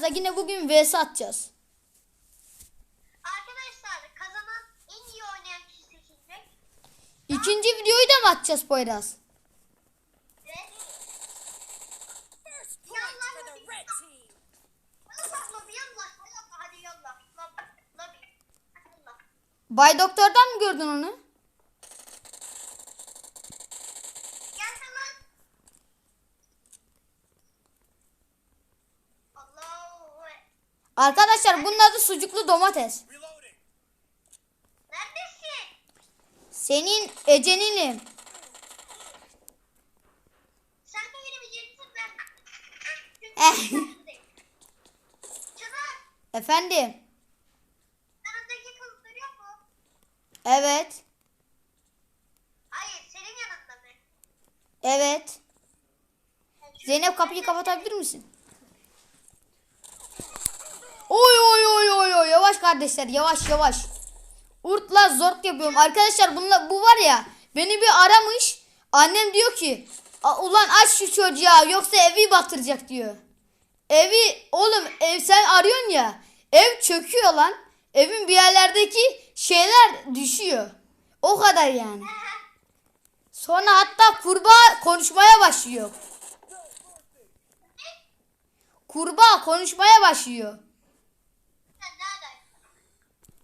Poyraz'la yine bugün vs atacağız. Arkadaşlar kazanan en iyi oynayan kişi seçilecek. İkinci videoyu da mı atacağız Poyraz? Bay Doktor'dan mı gördün onu? Arkadaşlar bunun adı sucuklu domates. Neredesin? Senin Ece'ninim. Sen de benim ben. Eh. Çınar. Efendim. Yanındaki kız duruyor mu? Evet. Hayır senin yanında mı? Evet. Zeynep kapıyı kapatabilir misin? Oy oy oy oy oy yavaş kardeşler yavaş yavaş. Urtla zort yapıyorum. Arkadaşlar bunla, bu var ya beni bir aramış. Annem diyor ki "A- ulan aç şu çocuğa yoksa evi batıracak diyor. Evi oğlum ev sen arıyorsun ya ev çöküyor lan. Evin bir yerlerdeki şeyler düşüyor. O kadar yani. Sonra hatta kurbağa konuşmaya başlıyor. Kurbağa konuşmaya başlıyor.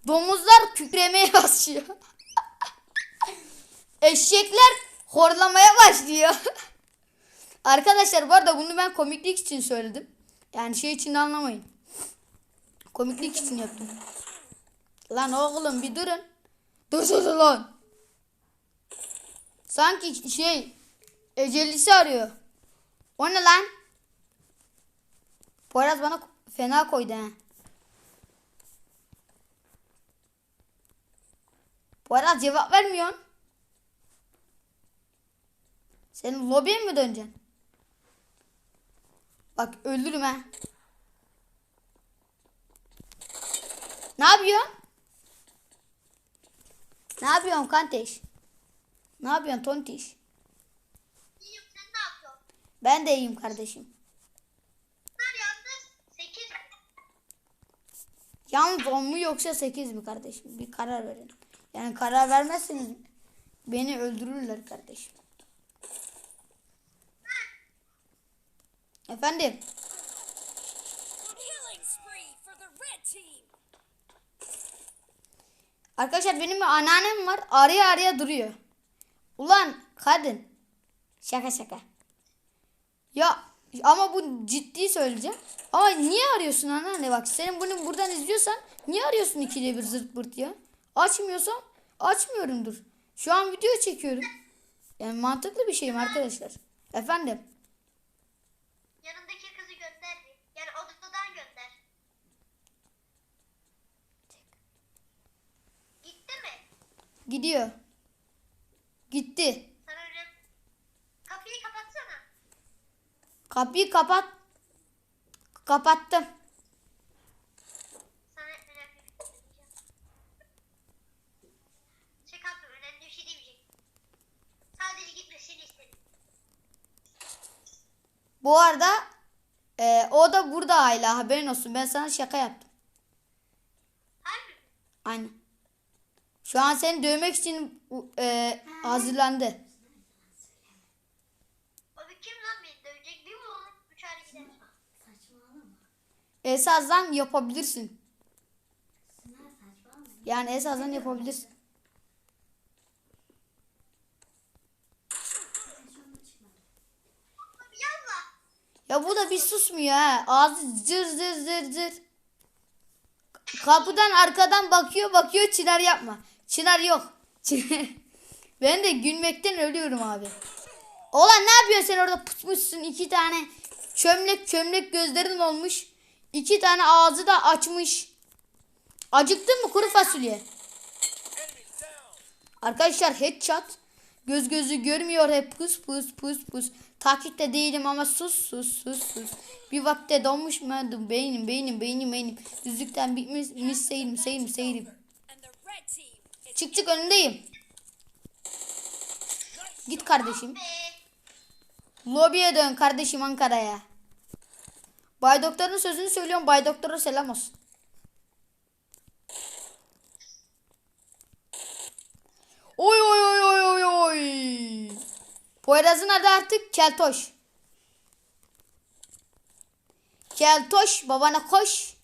Domuzlar kükremeye başlıyor. Eşekler horlamaya başlıyor. Arkadaşlar bu arada bunu ben komiklik için söyledim. Yani şey için anlamayın. Komiklik için yaptım. Lan oğlum bir durun. Dursana lan. Sanki şey ecelisi arıyor. O ne lan? Poyraz bana fena koydu ha. Poyraz cevap vermiyorsun. Senin lobiye mi döneceksin? Bak öldürürüm ha. Ne yapıyorsun? Ne yapıyorsun Kanteş? Ne yapıyorsun Tontiş? İyiyim sen ne yapıyorsun? Ben de iyiyim kardeşim. Yalnız 8. Yalnız 10 mu yoksa 8 mi kardeşim? Bir karar verin. Yani karar vermezseniz beni öldürürler kardeşim. Efendim? Arkadaşlar benim bir anneannem var. Araya araya duruyor. Ulan kadın. Şaka şaka. Ya ama bu ciddi söyleyeceğim. Ama niye arıyorsun anneanne bak senin bunu buradan izliyorsan niye arıyorsun ikide bir zırt pırt ya? Açmıyorsam açmıyorumdur. Şu an video çekiyorum. Yani mantıklı bir şeyim arkadaşlar. Efendim. Yanındaki kızı gönder. Yani odadan gönder. Gitti mi? Gidiyor. Gitti. Kapıyı kapatsana. Kapıyı kapat. Kapattım. Sana önemli bir şey diyeceğim. Şey kaptım önemli bir şey demeyecek. Sadece gitmesini istedim. Bu arada e, o da burada hala haberin olsun. Ben sana şaka yaptım. Mi? Aynen. Şu an seni dövmek için e, hazırlandı. O bir kim lan beni dövecek? Bir vururum. Üç ayrı gider. Esasdan yapabilirsin. Yani esasdan yapabilirsin. Ya bu da bir susmuyor ha. Ağzı zır zır zır zır. Kapıdan arkadan bakıyor bakıyor Çınar yapma. Çınar yok. ben de gülmekten ölüyorum abi. Olan ne yapıyorsun sen orada pusmuşsun iki tane çömlek çömlek gözlerin olmuş. iki tane ağzı da açmış. Acıktın mı kuru fasulye? Arkadaşlar headshot. Göz gözü görmüyor hep pus pus pus pus. Takipte değilim ama sus sus sus sus. Bir vakte donmuş mu beynim beynim beynim beynim. Düzlükten bitmiş mis seyrim seyrim seyrim. Çık çık önündeyim. Git kardeşim. Lobiye dön kardeşim Ankara'ya. Bay Doktor'un sözünü söylüyorum. Bay Doktor'a selam olsun. Oy oy oy oy oy oy. Poyraz'ın adı artık Keltoş. Keltoş babana koş.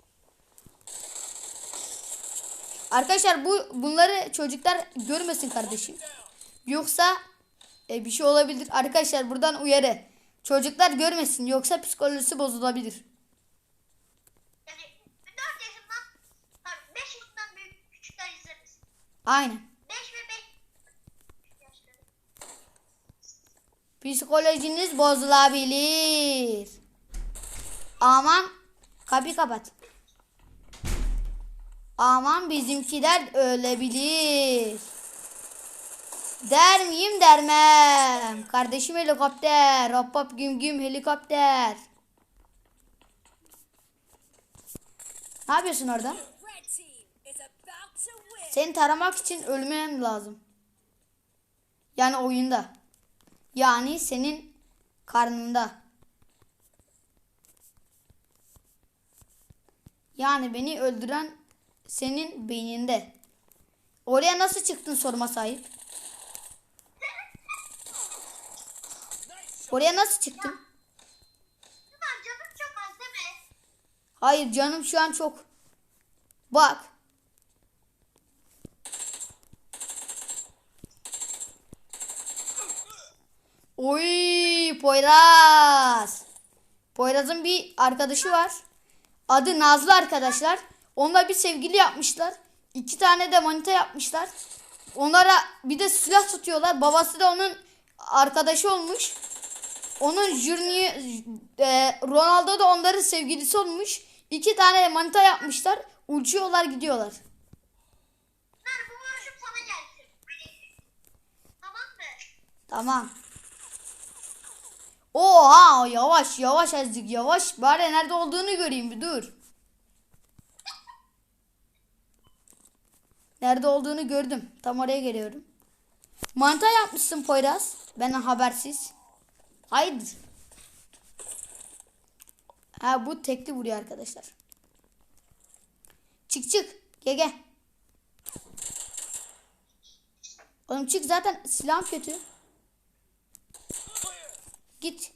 Arkadaşlar bu bunları çocuklar görmesin kardeşim. Yoksa e, bir şey olabilir. Arkadaşlar buradan uyarı. Çocuklar görmesin yoksa psikolojisi bozulabilir. Yani 4 Psikolojiniz bozulabilir. Aman kapıyı kapat. Aman bizimkiler ölebilir. Der miyim dermem. Kardeşim helikopter. Hop hop güm güm helikopter. Ne yapıyorsun orada? Seni taramak için ölmem lazım. Yani oyunda. Yani senin karnında. Yani beni öldüren senin beyninde. Oraya nasıl çıktın sorma sahip? Oraya nasıl çıktın? Ulan canım çok az değil mi? Hayır canım şu an çok. Bak. Oy Poyraz. Poyraz'ın bir arkadaşı var. Adı Nazlı arkadaşlar. Onunla bir sevgili yapmışlar. İki tane de manita yapmışlar. Onlara bir de silah tutuyorlar. Babası da onun arkadaşı olmuş. Onun jürniyi e, Ronaldo da onların sevgilisi olmuş. İki tane manita yapmışlar. Uçuyorlar gidiyorlar. Tamam mı? Tamam. Oha yavaş yavaş azıcık yavaş. Bari nerede olduğunu göreyim bir dur. Nerede olduğunu gördüm. Tam oraya geliyorum. Manita yapmışsın Poyraz. Benden habersiz. Hayırdır? Ha bu tekli vuruyor arkadaşlar. Çık çık. Gel gel. Oğlum çık zaten silahım kötü. Git.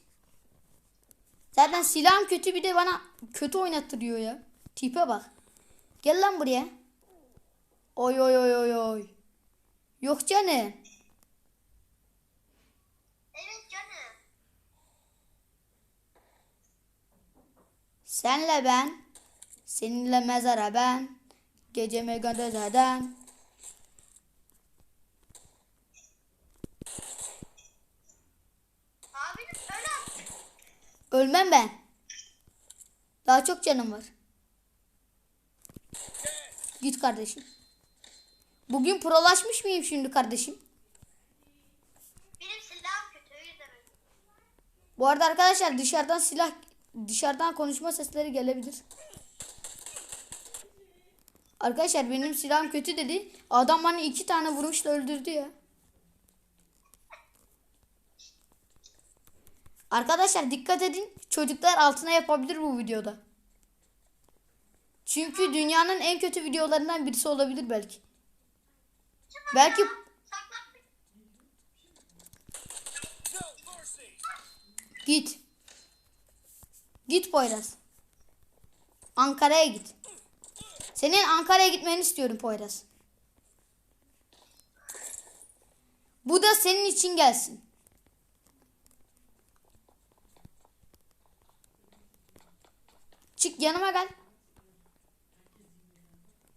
Zaten silahım kötü bir de bana kötü oynattırıyor ya. Tipe bak. Gel lan buraya. Oy oy oy oy oy. Yok canım. Evet canım. Senle ben. Seninle mezara ben. Geceme göndez Ölmem ben. Daha çok canım var. Git kardeşim. Bugün prolaşmış mıyım şimdi kardeşim? Benim silahım kötü öyle. Bu arada arkadaşlar dışarıdan silah dışarıdan konuşma sesleri gelebilir. Arkadaşlar benim silahım kötü dedi. Adam bana iki tane vuruşla öldürdü ya. Arkadaşlar dikkat edin. Çocuklar altına yapabilir bu videoda. Çünkü dünyanın en kötü videolarından birisi olabilir belki. Belki. Git. Git Poyraz. Ankara'ya git. Senin Ankara'ya gitmeni istiyorum Poyraz. Bu da senin için gelsin. Çık yanıma gel.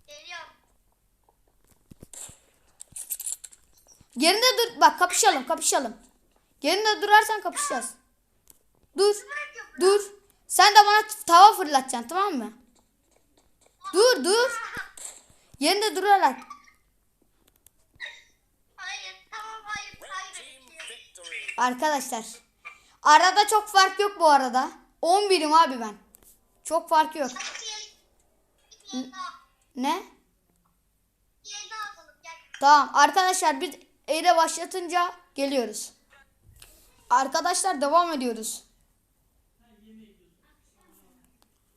Geliyorum. Yerinde dur. Bak kapışalım kapışalım. Yerinde durarsan kapışacağız. Dur. Dur. Sen de bana tava fırlatacaksın tamam mı? Dur dur. Yerinde durarak. Hayır tamam. Arkadaşlar. Arada çok fark yok bu arada. 11'im abi ben. Çok fark yok. Ne? Tamam arkadaşlar biz eyle başlatınca geliyoruz. Arkadaşlar devam ediyoruz.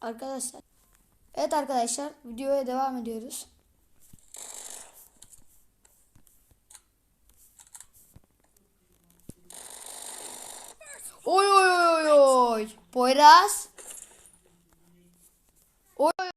Arkadaşlar. Evet arkadaşlar videoya devam ediyoruz. Oy oy oy oy oy. Poyraz. Oy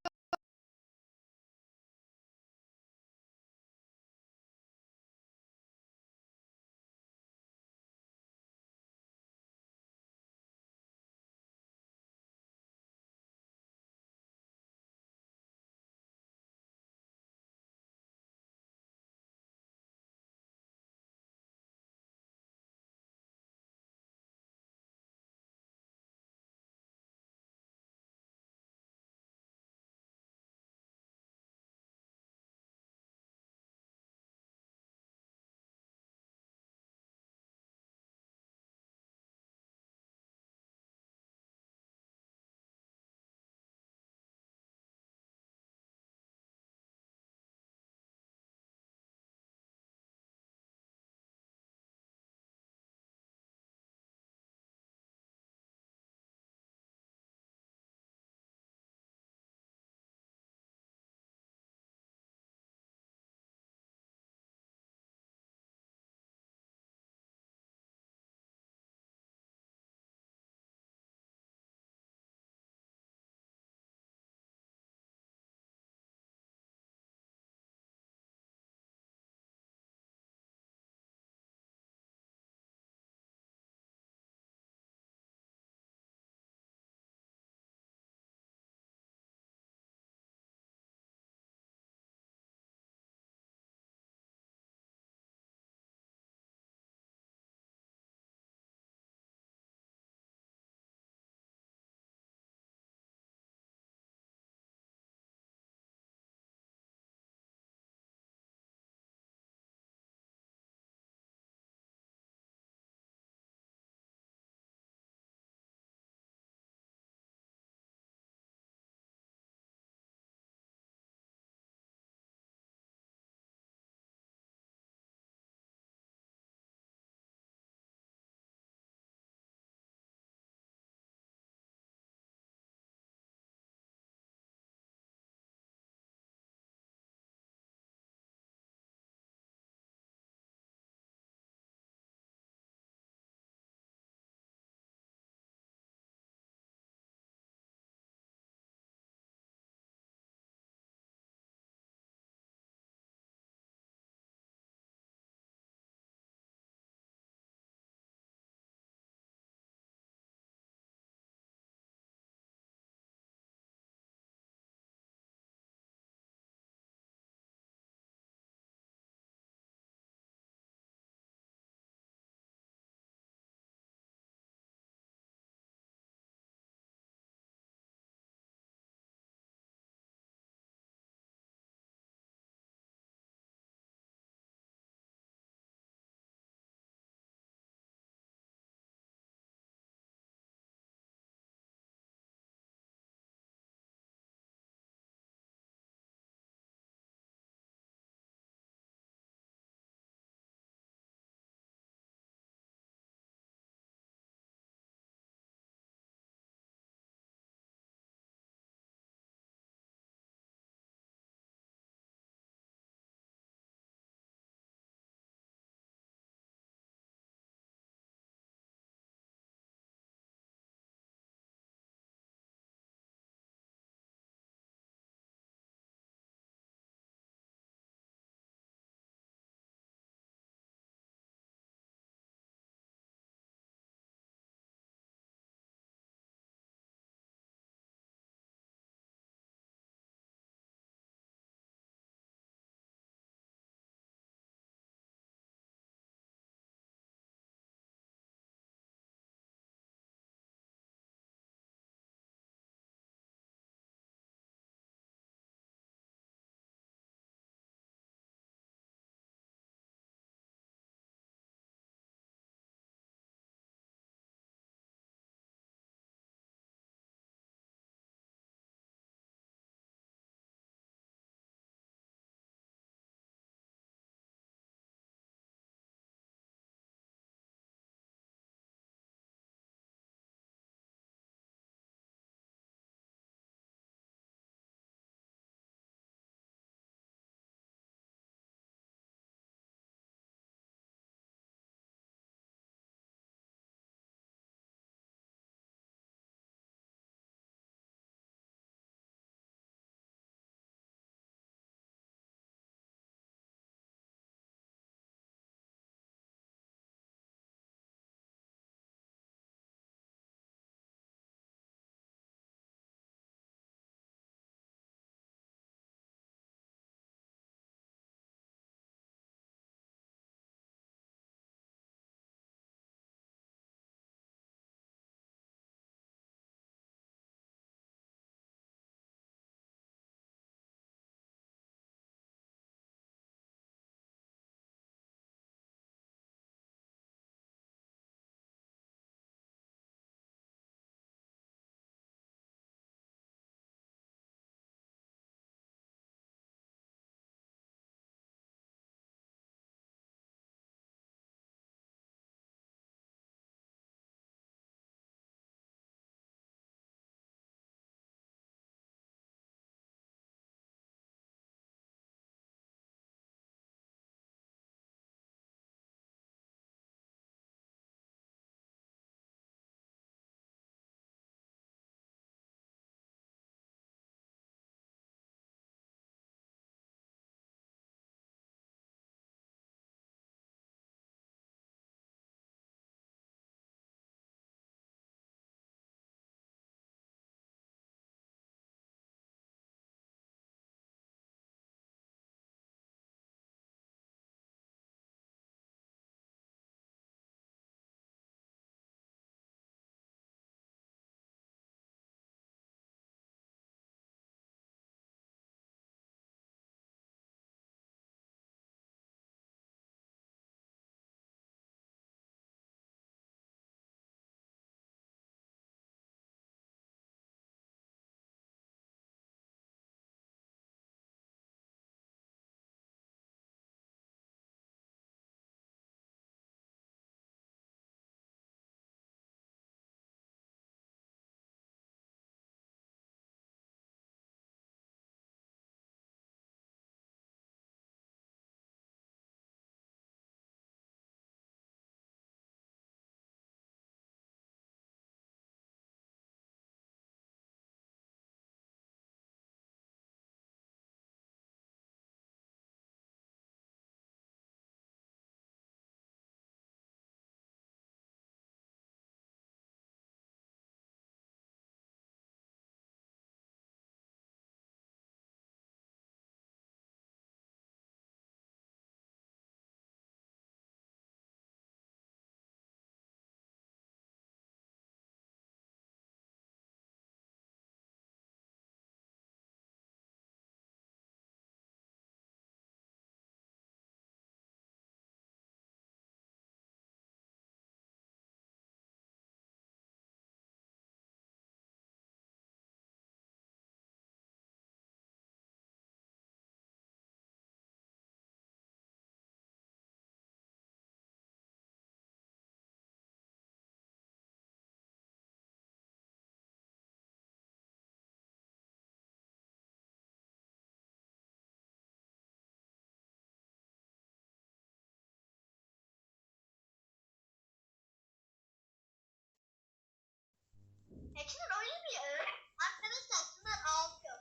Ya Çınar oynamıyor. Arkadaşlar Çınar ağlıyor.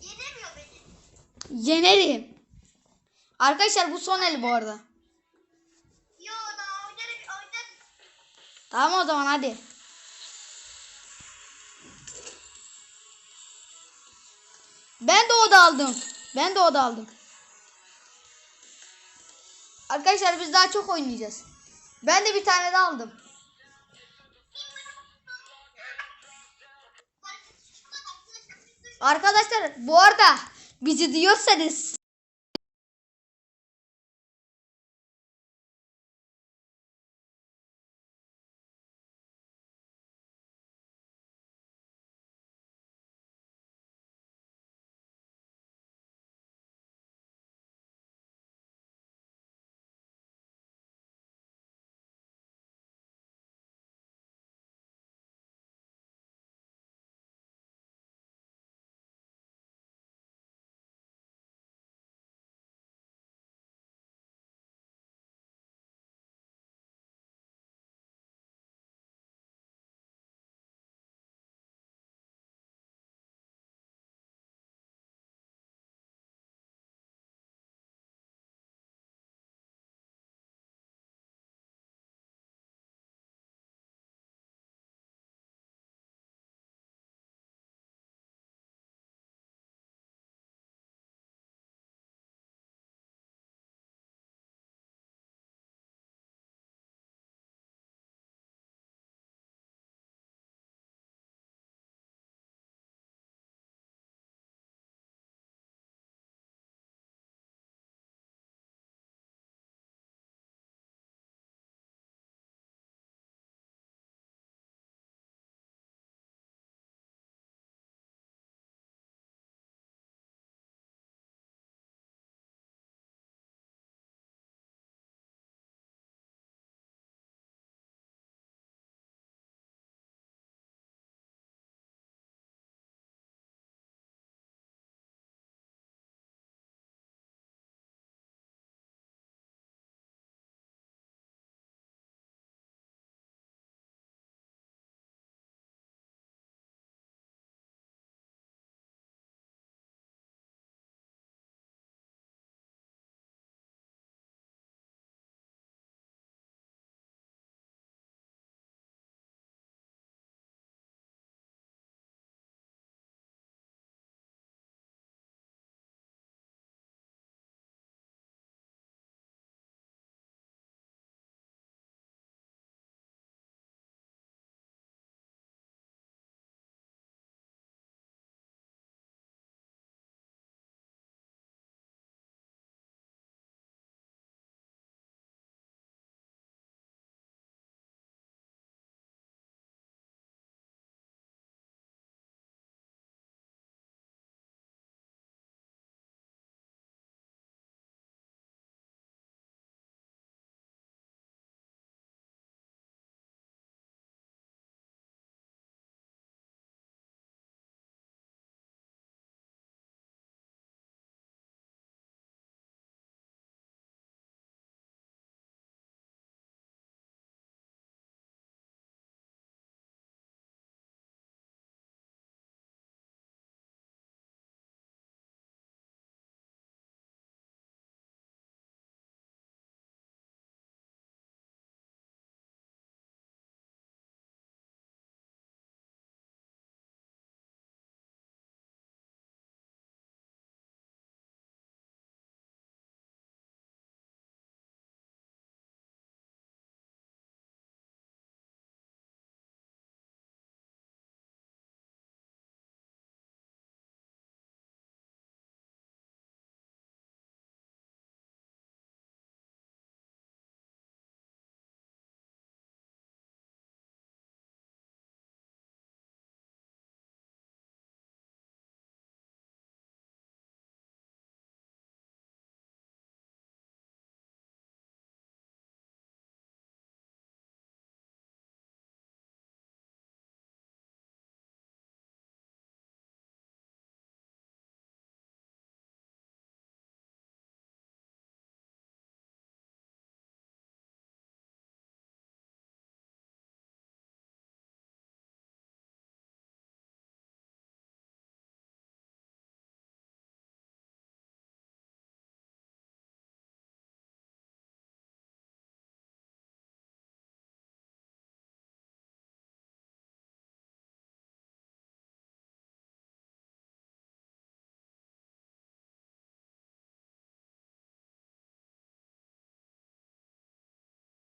Yenemiyor beni. Yenerim. Arkadaşlar bu son el bu arada. Yo daha oynarım oynarım. Tamam o zaman hadi. Ben de oda aldım. Ben de oda aldım. Arkadaşlar biz daha çok oynayacağız. Ben de bir tane daha aldım. Arkadaşlar bu arada bizi diyorsanız